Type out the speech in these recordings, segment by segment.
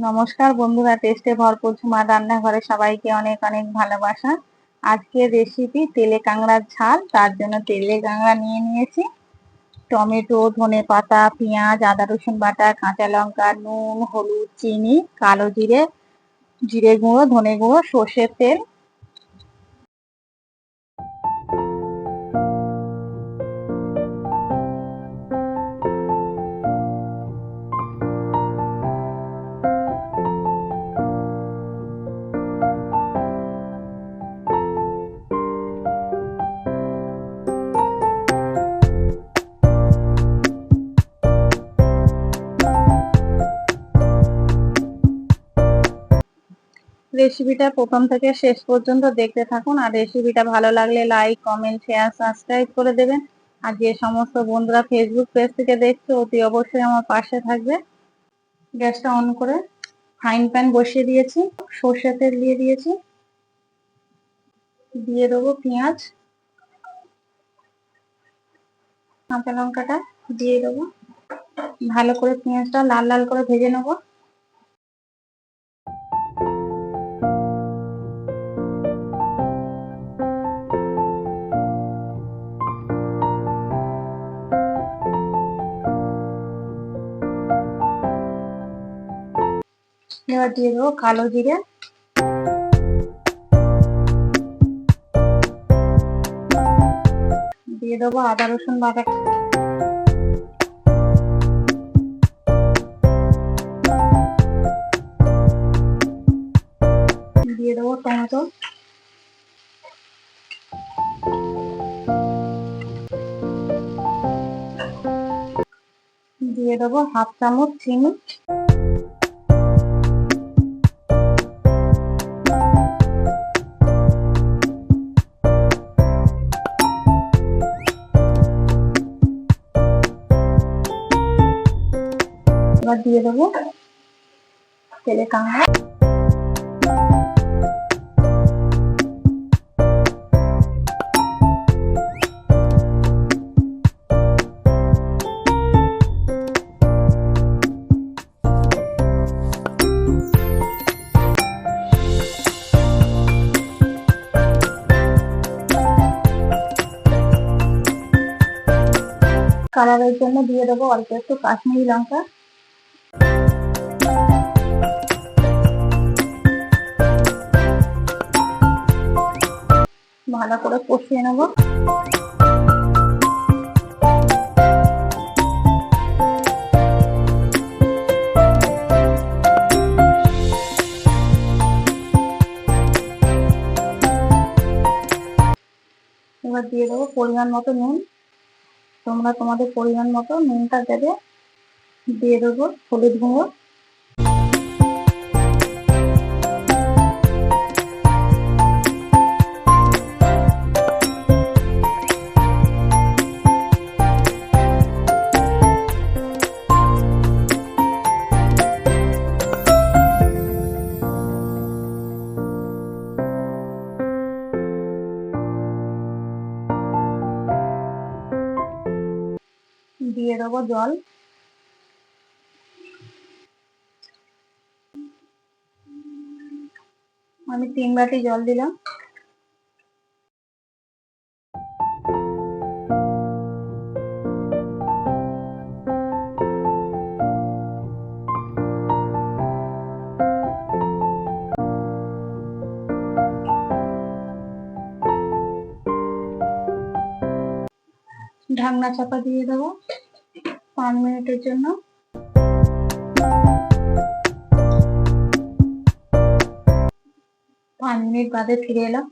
নমস্কার বন্ধুরা, টেস্টে ভরপুর ঝুমা রান্নাঘরে সবাইকে অনেক অনেক ভালোবাসা। আজকের রেসিপি তেলে কাংড়ার ঝাল, তার জন্য তেলে কাঁংড়া নিয়ে নিয়েছি। টমেটো, ধনে পাতা, পেঁয়াজ, আদা, রসুন বাটা, কাঁচা লঙ্কা, নুন, হলুদ, চিনি, কালো জিরে জিরে গুঁড়ো, ধনে গুঁড়ো, সর্ষের তেল রেসিপিটা প্রথম থেকে শেষ পর্যন্ত দেখতে থাকুন। আর রেসিপিটা ভালো লাগলে লাইক কমেন্ট শেয়ার সাবস্ক্রাইব করে দেবেন। আর যে সমস্ত বন্ধুরা ফেসবুক পেজ থেকে দেখছে, অতি অবশ্যই আমার পাশে থাকবে। গ্যাসটা অন করে ফ্রাইং প্যান বসিয়ে দিয়েছি। সর্ষে তেল দিয়ে দিয়েছি। দিয়ে দেবো পেঁয়াজ। কাঁচা লঙ্কাটা দিয়ে দেবো। ভালো করে পেঁয়াজটা লাল লাল করে ভেজে নেব। এবার দিয়ে দেবো কালো জিরে। দিয়ে দেবো আদা, রসুন বাটা। দিয়ে দেবো টমেটো। দিয়ে দেবো হাফ চামচ চিনি। এবার দিয়ে দেবো তেলে কাঁকড়া কালারের জন্য দিয়ে দেবো অল্প একটু কাশ্মীরি লঙ্কা ভালো করে কষিয়ে নেব। এবার দিয়ে দেবো পরিমাণ মতো নুন। তোমরা তোমাদের পরিমাণ মতো নুনটা দেবে। দিয়ে দেবো হলুদ গুঁড়ো। দিয়ে দেবো জল। আমি তিন বাটি জল দিলাম। ঢাকনা চাপা দিয়ে দেবো পাঁচ মিনিটের জন্য। পাঁচ মিনিট বাদে ফিরে এলাম।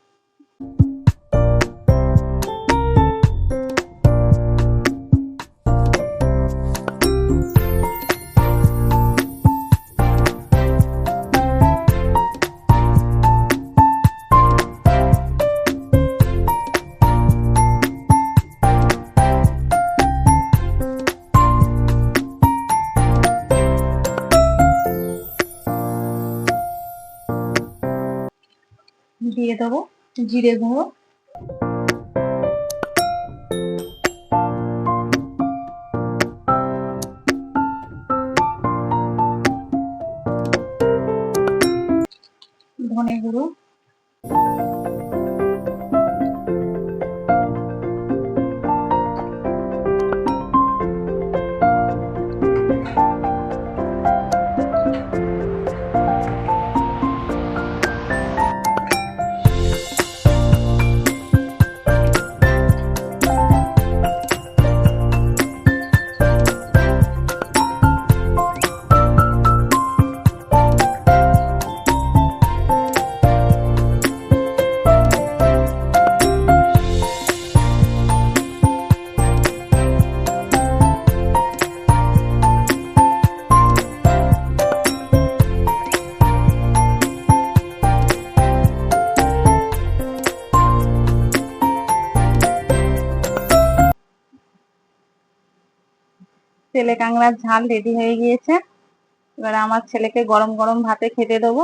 দিয়ে দেবো জিরে গুঁড়ো। তেলে কাংড়ার ঝাল রেডি হয়ে গিয়েছে। এবার আমার ছেলেকে গরম গরম ভাতে খেতে দেবো।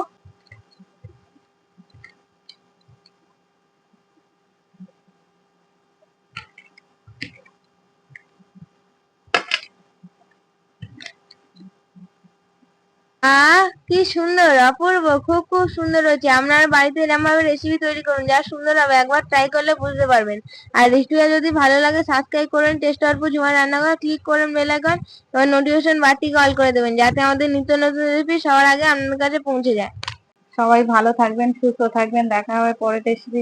আহ কি সুন্দর, অপূর্ব, খুব খুব সুন্দর হয়েছে। আপনার বাড়িতে এরকম ভাবে রেসিপি তৈরি করুন, যা সুন্দর হবে, একবার ট্রাই করলে বুঝতে পারবেন। আর রেসিপিটা যদি ভালো লাগে সাবস্ক্রাইব করবেন টেস্ট অল্প ঝুমা রান্নাঘর ক্লিক করুন বেল আইকন এবং নোটিফিকেশন বাটি কল করে দেবেন, যাতে আমাদের নিত্য নতুন রেসিপি সবার আগে আপনার কাছে পৌঁছে যায়। সবাই ভালো থাকবেন, সুস্থ থাকবেন, দেখা হবে পরের রেসিপি